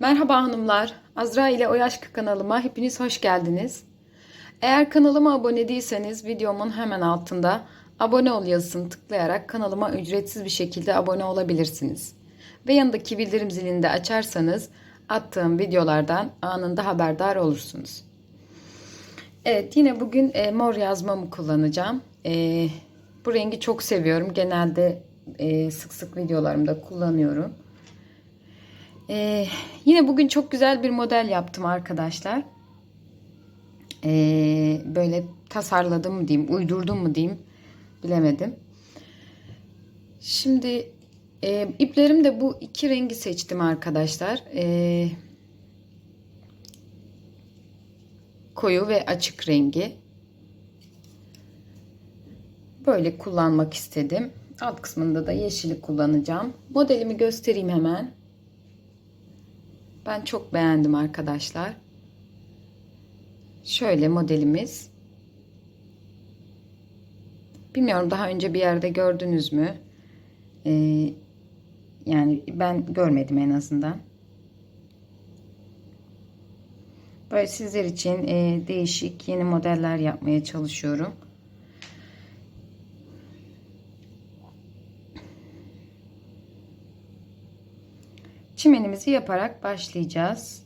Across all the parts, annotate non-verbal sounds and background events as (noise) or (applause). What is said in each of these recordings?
Merhaba hanımlar. Azra ile O kanalıma hepiniz hoş geldiniz. Eğer kanalıma abone değilseniz videomun hemen altında abone ol yazısını tıklayarak kanalıma ücretsiz bir şekilde abone olabilirsiniz. Ve yanındaki bildirim zilini de açarsanız attığım videolardan anında haberdar olursunuz. Evet yine bugün e, mor yazmamı kullanacağım. E, bu rengi çok seviyorum. Genelde e, sık sık videolarımda kullanıyorum. Ee, yine bugün çok güzel bir model yaptım arkadaşlar. Ee, böyle tasarladım mı diyeyim, uydurdum mu diyeyim bilemedim. Şimdi e, iplerim de bu iki rengi seçtim arkadaşlar. Ee, koyu ve açık rengi. Böyle kullanmak istedim. Alt kısmında da yeşili kullanacağım. Modelimi göstereyim hemen. Ben çok beğendim arkadaşlar. Şöyle modelimiz. Bilmiyorum daha önce bir yerde gördünüz mü? Ee, yani ben görmedim en azından. Böyle sizler için e, değişik yeni modeller yapmaya çalışıyorum. Çimenimizi yaparak başlayacağız.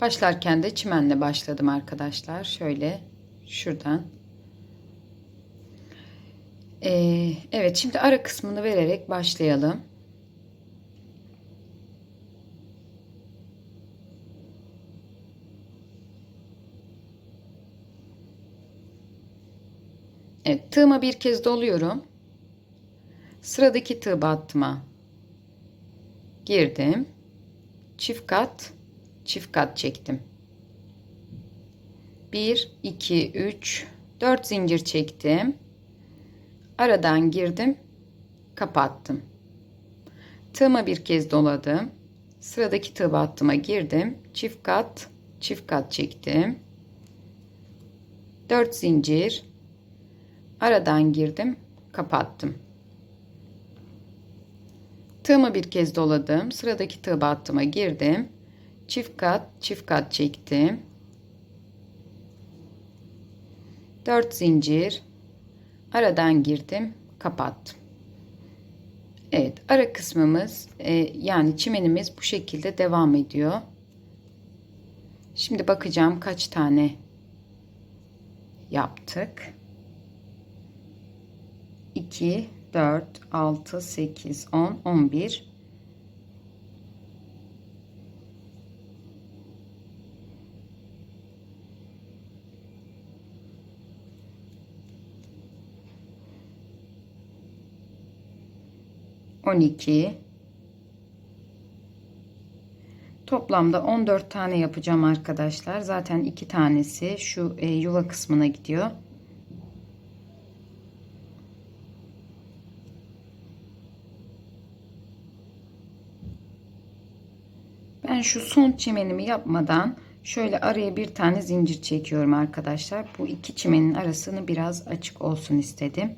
Başlarken de çimenle başladım arkadaşlar. Şöyle şuradan. Ee, evet şimdi ara kısmını vererek başlayalım. Evet, tığıma bir kez doluyorum. Sıradaki tığ battıma girdim. Çift kat, çift kat çektim. 1 2 3 4 zincir çektim. Aradan girdim, kapattım. Tığıma bir kez doladım. Sıradaki tığ battıma girdim. Çift kat, çift kat çektim. 4 zincir aradan girdim kapattım. Tığımı bir kez doladım sıradaki tığ battıma girdim. Çift kat çift kat çektim. 4 zincir. Aradan girdim kapattım. Evet ara kısmımız e, yani çimenimiz bu şekilde devam ediyor. Şimdi bakacağım kaç tane yaptık 2, 4, 6, 8, 10, 11. On iki. Toplamda 14 tane yapacağım arkadaşlar. Zaten iki tanesi şu e, yuva kısmına gidiyor. Ben şu son çimenimi yapmadan şöyle araya bir tane zincir çekiyorum arkadaşlar. Bu iki çimenin arasını biraz açık olsun istedim.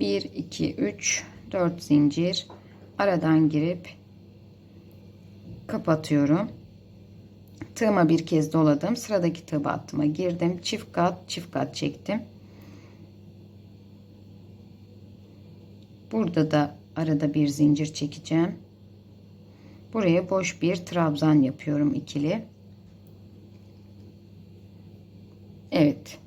1 2 3 4 zincir aradan girip kapatıyorum. Tığıma bir kez doladım. Sıradaki tığ battıma girdim. Çift kat çift kat çektim. Burada da arada bir zincir çekeceğim. Buraya boş bir trabzan yapıyorum ikili. Evet.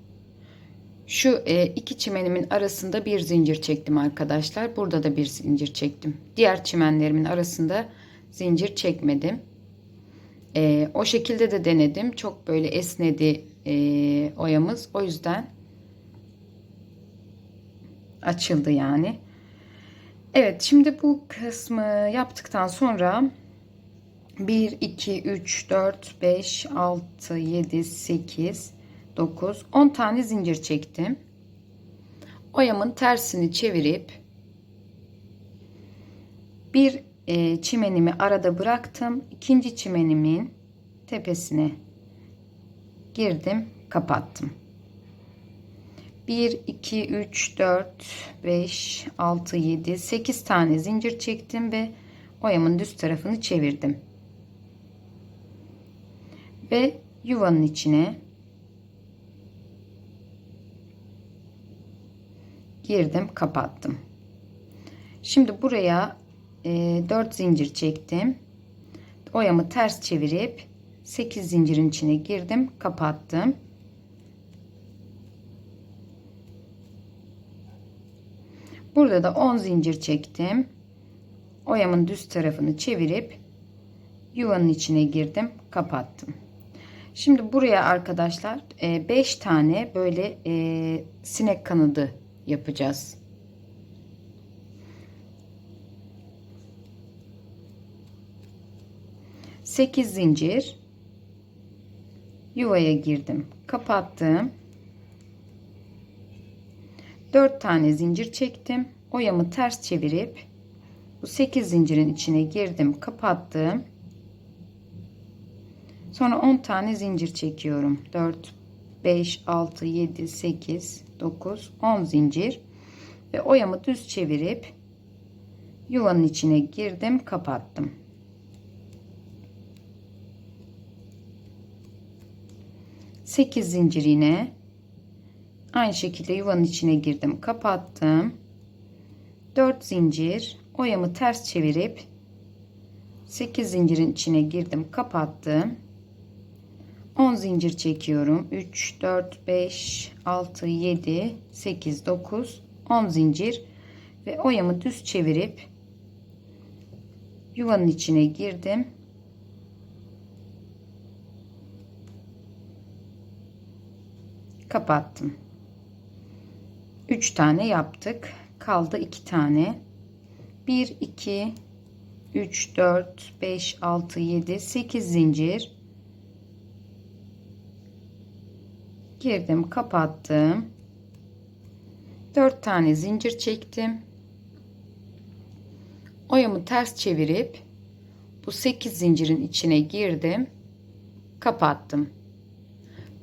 Şu e, iki çimenimin arasında bir zincir çektim arkadaşlar. Burada da bir zincir çektim. Diğer çimenlerimin arasında zincir çekmedim. E, o şekilde de denedim. Çok böyle esnedi e, oyamız. O yüzden açıldı yani. Evet şimdi bu kısmı yaptıktan sonra 1, 2, 3, 4, 5, 6, 7, 8, 9, 10 tane zincir çektim. Oyamın tersini çevirip bir e, çimenimi arada bıraktım. İkinci çimenimin tepesine girdim, kapattım. 1, 2, 3, 4, 5, 6, 7, 8 tane zincir çektim ve oyamın düz tarafını çevirdim. Ve yuvanın içine girdim, kapattım. Şimdi buraya e, 4 zincir çektim. Oyamı ters çevirip 8 zincirin içine girdim, kapattım. Burada da 10 zincir çektim. Oyamın düz tarafını çevirip yuvanın içine girdim, kapattım. Şimdi buraya arkadaşlar 5 tane böyle e, sinek kanadı yapacağız. Sekiz zincir yuvaya girdim, kapattım. 4 tane zincir çektim. Oyamı ters çevirip bu 8 zincirin içine girdim, kapattım. Sonra 10 tane zincir çekiyorum. 4 5 6 7 8 9 10 zincir ve oyamı düz çevirip yuvanın içine girdim, kapattım. Sekiz zincir yine Aynı şekilde yuvanın içine girdim, kapattım. 4 zincir, oyamı ters çevirip 8 zincirin içine girdim, kapattım. 10 zincir çekiyorum. 3 4 5 6 7 8 9 10 zincir ve oyamı düz çevirip yuvanın içine girdim. Kapattım. 3 tane yaptık. Kaldı 2 tane. 1 2 3 4 5 6 7 8 zincir. Girdim, kapattım. 4 tane zincir çektim. Oyamı ters çevirip bu 8 zincirin içine girdim. Kapattım.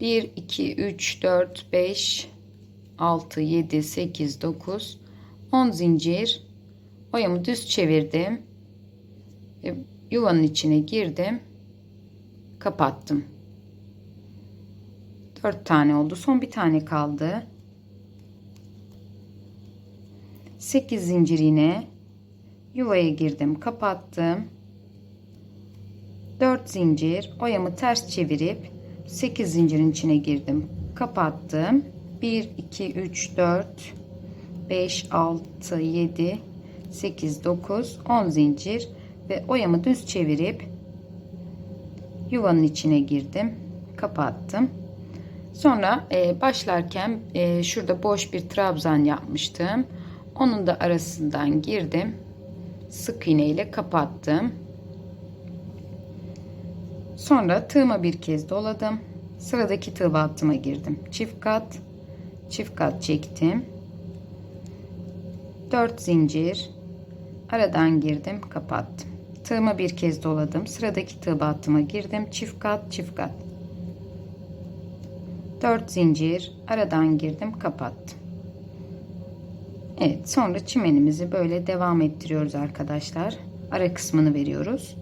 1 2 3 4 5 6 7 8 9 10 zincir oyamı düz çevirdim ve yuvanın içine girdim kapattım 4 tane oldu. Son bir tane kaldı. 8 zincir yine. Yuvaya girdim kapattım. 4 zincir. Oyamı ters çevirip 8 zincirin içine girdim. Kapattım. 1 2 3 4 5 6 7 8 9 10 zincir ve oyamı düz çevirip yuvanın içine girdim. Kapattım sonra e, başlarken e, şurada boş bir trabzan yapmıştım. Onun da arasından girdim sık iğne ile kapattım. Sonra tığıma bir kez doladım. Sıradaki tığ battıma girdim. Çift kat çift kat çektim. 4 zincir aradan girdim kapattım. Tığımı bir kez doladım. Sıradaki tığ battıma girdim. Çift kat çift kat 4 zincir aradan girdim kapattım Evet sonra çimenimizi böyle devam ettiriyoruz arkadaşlar ara kısmını veriyoruz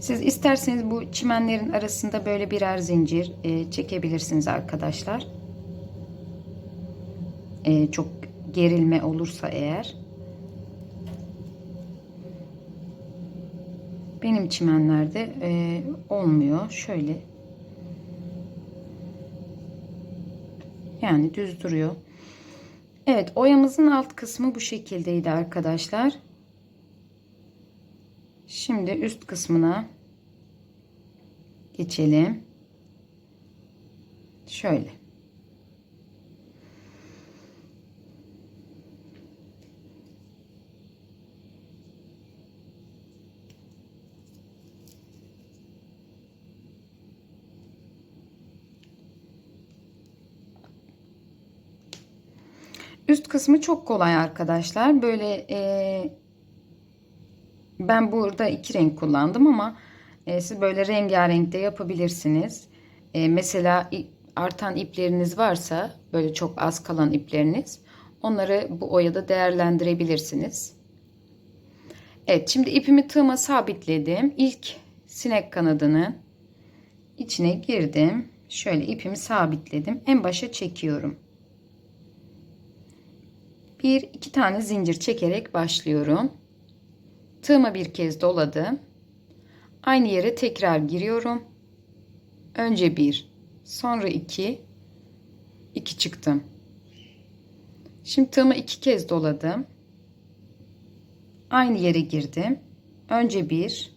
Siz isterseniz bu çimenlerin arasında böyle birer zincir e, çekebilirsiniz arkadaşlar. E, çok gerilme olursa eğer. Benim çimenlerde e, olmuyor. Şöyle. Yani düz duruyor. Evet oyamızın alt kısmı bu şekildeydi arkadaşlar. Şimdi üst kısmına geçelim. Şöyle. Üst kısmı çok kolay arkadaşlar. Böyle e, ben burada iki renk kullandım ama E, siz böyle rengarenk de yapabilirsiniz. E, mesela artan ipleriniz varsa böyle çok az kalan ipleriniz onları bu oyada değerlendirebilirsiniz. Evet şimdi ipimi tığıma sabitledim. İlk sinek kanadının içine girdim. Şöyle ipimi sabitledim. En başa çekiyorum. Bir iki tane zincir çekerek başlıyorum. Tığıma bir kez doladım. Aynı yere tekrar giriyorum. Önce bir, sonra iki, iki çıktım. Şimdi tığımı iki kez doladım. Aynı yere girdim. Önce bir,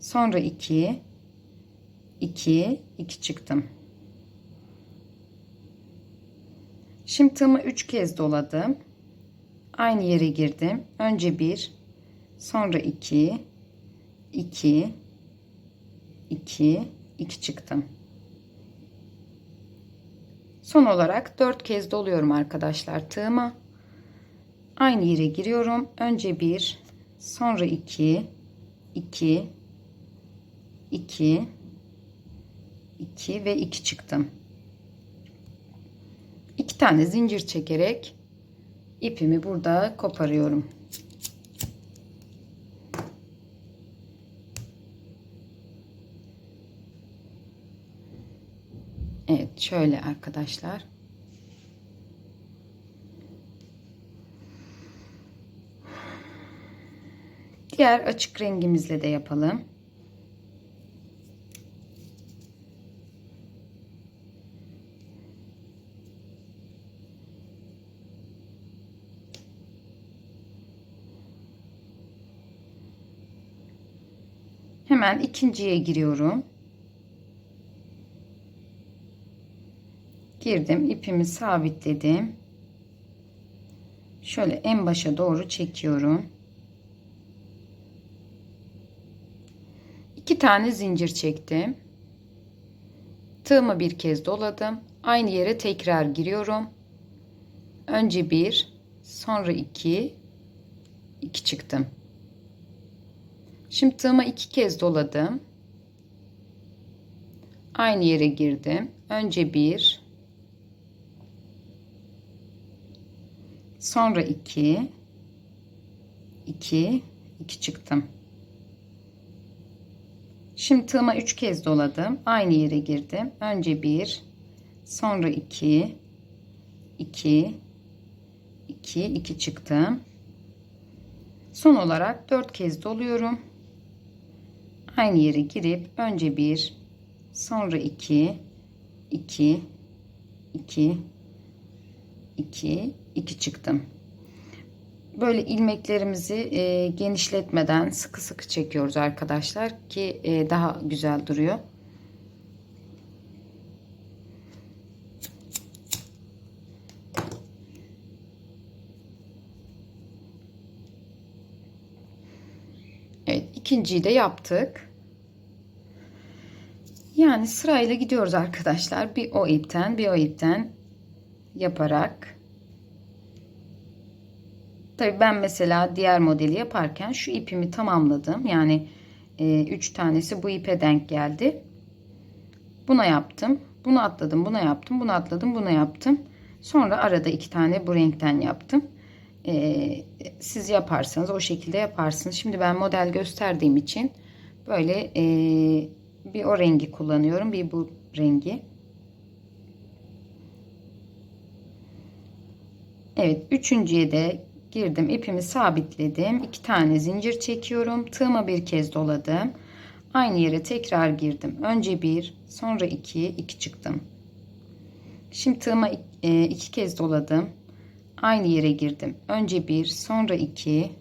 sonra iki, iki, iki çıktım. Şimdi tığımı üç kez doladım. Aynı yere girdim. Önce bir, sonra iki, iki, iki, iki çıktım. Son olarak dört kez doluyorum arkadaşlar tığıma. Aynı yere giriyorum. Önce bir, sonra iki, iki, iki, iki ve iki çıktım. İki tane zincir çekerek ipimi burada koparıyorum. Evet şöyle arkadaşlar. Diğer açık rengimizle de yapalım. Hemen ikinciye giriyorum. Girdim, ipimi sabitledim. Şöyle en başa doğru çekiyorum. İki tane zincir çektim. Tığımı bir kez doladım. Aynı yere tekrar giriyorum. Önce bir, sonra iki, iki çıktım. Şimdi tığıma iki kez doladım. Aynı yere girdim. Önce bir, sonra iki, iki, iki çıktım. Şimdi tığıma üç kez doladım. Aynı yere girdim. Önce bir, sonra iki, iki, iki, iki çıktım. Son olarak dört kez doluyorum. Aynı yere girip önce bir, sonra iki, iki, iki, iki, iki çıktım. Böyle ilmeklerimizi e, genişletmeden sıkı sıkı çekiyoruz arkadaşlar ki e, daha güzel duruyor. Evet ikinciyi de yaptık. Yani sırayla gidiyoruz arkadaşlar. Bir o ipten bir o ipten yaparak. Tabii ben mesela diğer modeli yaparken şu ipimi tamamladım. Yani 3 e, tanesi bu ipe denk geldi. Buna yaptım. Bunu atladım. Buna yaptım. Bunu atladım. Buna yaptım. Sonra arada iki tane bu renkten yaptım. E, siz yaparsanız o şekilde yaparsınız. Şimdi ben model gösterdiğim için böyle e, bir o rengi kullanıyorum. Bir bu rengi. Evet. Üçüncüye de girdim ipimi sabitledim iki tane zincir çekiyorum tığıma bir kez doladım aynı yere tekrar girdim önce bir sonra iki iki çıktım şimdi tığıma e, iki kez doladım aynı yere girdim önce bir sonra iki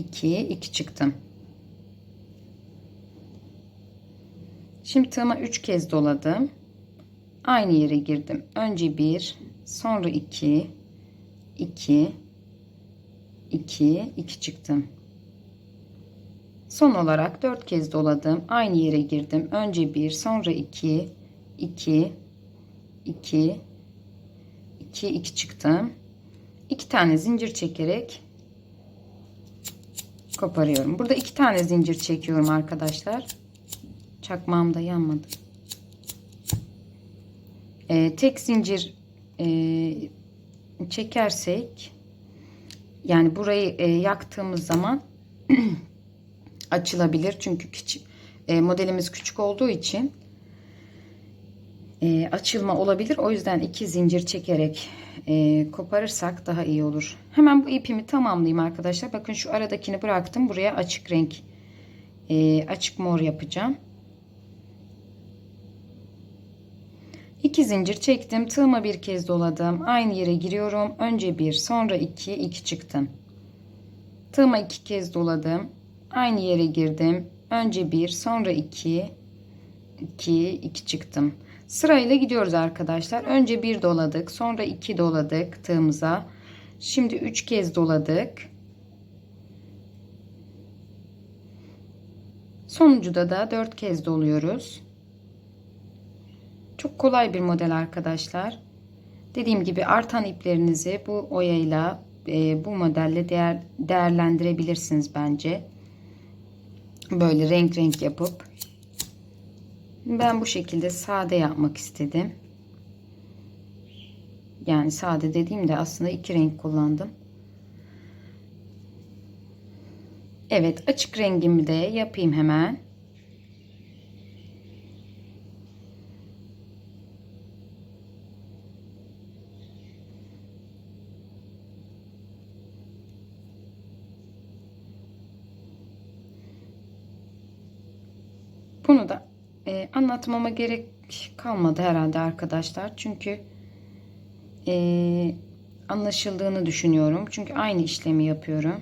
iki iki çıktım şimdi tığıma üç kez doladım aynı yere girdim. Önce bir, sonra iki, iki, iki, iki çıktım. Son olarak dört kez doladım. Aynı yere girdim. Önce bir, sonra iki, iki, iki, iki, iki çıktım. İki tane zincir çekerek koparıyorum. Burada iki tane zincir çekiyorum arkadaşlar. Çakmağım da yanmadı. Ee, tek zincir e, çekersek yani burayı e, yaktığımız zaman (clears throat) açılabilir. Çünkü küçük, e, modelimiz küçük olduğu için e, açılma olabilir. O yüzden iki zincir çekerek e, koparırsak daha iyi olur. Hemen bu ipimi tamamlayayım arkadaşlar. Bakın şu aradakini bıraktım. Buraya açık renk e, açık mor yapacağım. İki zincir çektim. Tığıma bir kez doladım. Aynı yere giriyorum. Önce bir sonra iki iki çıktım. Tığıma iki kez doladım. Aynı yere girdim. Önce bir sonra iki iki iki çıktım. Sırayla gidiyoruz arkadaşlar. Önce bir doladık. Sonra iki doladık tığımıza. Şimdi üç kez doladık. Sonuncuda da dört kez doluyoruz. Çok kolay bir model arkadaşlar. Dediğim gibi artan iplerinizi bu oyayla e, bu modelle değer, değerlendirebilirsiniz bence. Böyle renk renk yapıp ben bu şekilde sade yapmak istedim. Yani sade dediğimde aslında iki renk kullandım. Evet açık rengimi de yapayım hemen. Bunu da e, anlatmama gerek kalmadı herhalde arkadaşlar. Çünkü e, anlaşıldığını düşünüyorum. Çünkü aynı işlemi yapıyorum.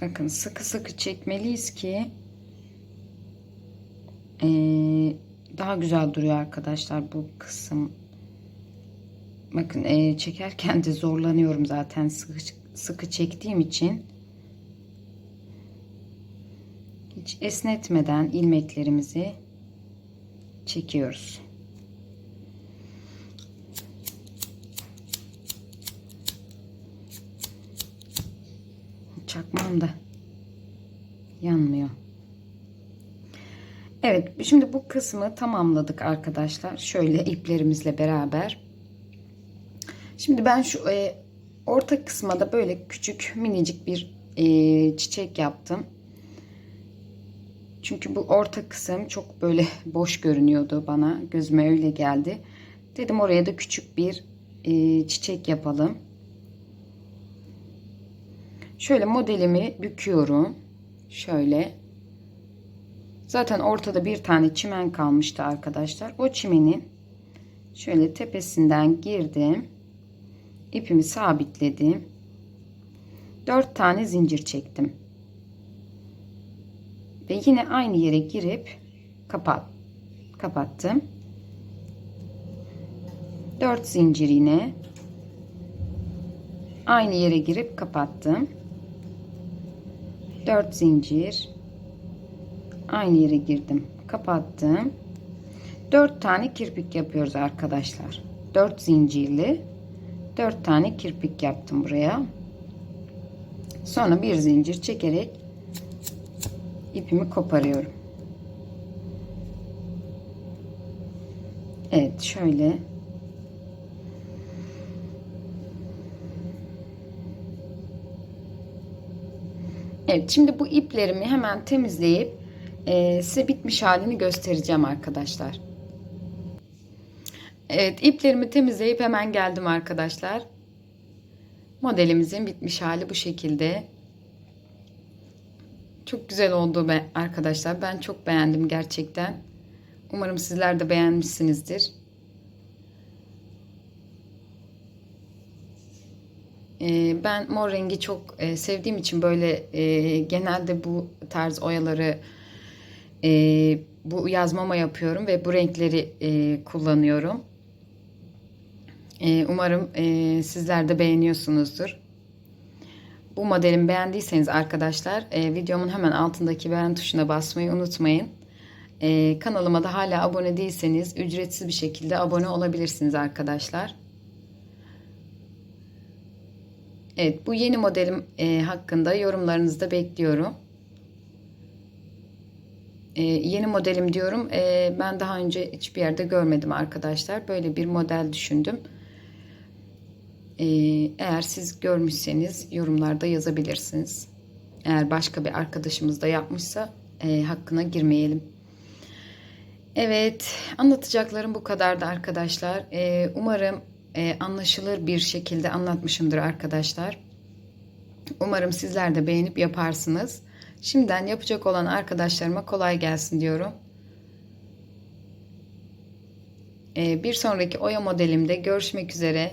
Bakın sıkı sıkı çekmeliyiz ki e, daha güzel duruyor arkadaşlar bu kısım. Bakın e, çekerken de zorlanıyorum zaten sıkı, sıkı çektiğim için. Hiç esnetmeden ilmeklerimizi çekiyoruz. Çakmağım da yanmıyor. Evet şimdi bu kısmı tamamladık arkadaşlar. Şöyle iplerimizle beraber. Şimdi ben şu e, orta kısma da böyle küçük minicik bir e, çiçek yaptım. Çünkü bu orta kısım çok böyle (laughs) boş görünüyordu bana. Gözüme öyle geldi. Dedim oraya da küçük bir e, çiçek yapalım. Şöyle modelimi büküyorum. Şöyle. Zaten ortada bir tane çimen kalmıştı arkadaşlar. O çimenin şöyle tepesinden girdim. İpimi sabitledim. 4 tane zincir çektim. Ve yine aynı yere girip kapat kapattım. 4 zincir yine aynı yere girip kapattım. 4 zincir aynı yere girdim kapattım 4 tane kirpik yapıyoruz arkadaşlar 4 zincirli 4 tane kirpik yaptım buraya. Sonra bir zincir çekerek ipimi koparıyorum. Evet şöyle. Evet şimdi bu iplerimi hemen temizleyip e, size bitmiş halini göstereceğim arkadaşlar. Evet iplerimi temizleyip hemen geldim arkadaşlar. Modelimizin bitmiş hali bu şekilde. Çok güzel oldu be arkadaşlar. Ben çok beğendim gerçekten. Umarım sizler de beğenmişsinizdir. Ee, ben mor rengi çok e, sevdiğim için böyle e, genelde bu tarz oyaları e, bu yazmama yapıyorum ve bu renkleri kullanıyorum. Umarım sizler de beğeniyorsunuzdur. Bu modelimi beğendiyseniz arkadaşlar videomun hemen altındaki beğen tuşuna basmayı unutmayın. Ee, kanalıma da hala abone değilseniz ücretsiz bir şekilde abone olabilirsiniz arkadaşlar. Evet bu yeni modelim e, hakkında yorumlarınızı da bekliyorum. E, yeni modelim diyorum. E, ben daha önce hiçbir yerde görmedim arkadaşlar. Böyle bir model düşündüm. E, eğer siz görmüşseniz yorumlarda yazabilirsiniz. Eğer başka bir arkadaşımız da yapmışsa e, hakkına girmeyelim. Evet, anlatacaklarım bu kadardı arkadaşlar. E, umarım e, anlaşılır bir şekilde anlatmışımdır arkadaşlar. Umarım sizler de beğenip yaparsınız. Şimdiden yapacak olan arkadaşlarıma kolay gelsin diyorum. E, bir sonraki oya modelimde görüşmek üzere.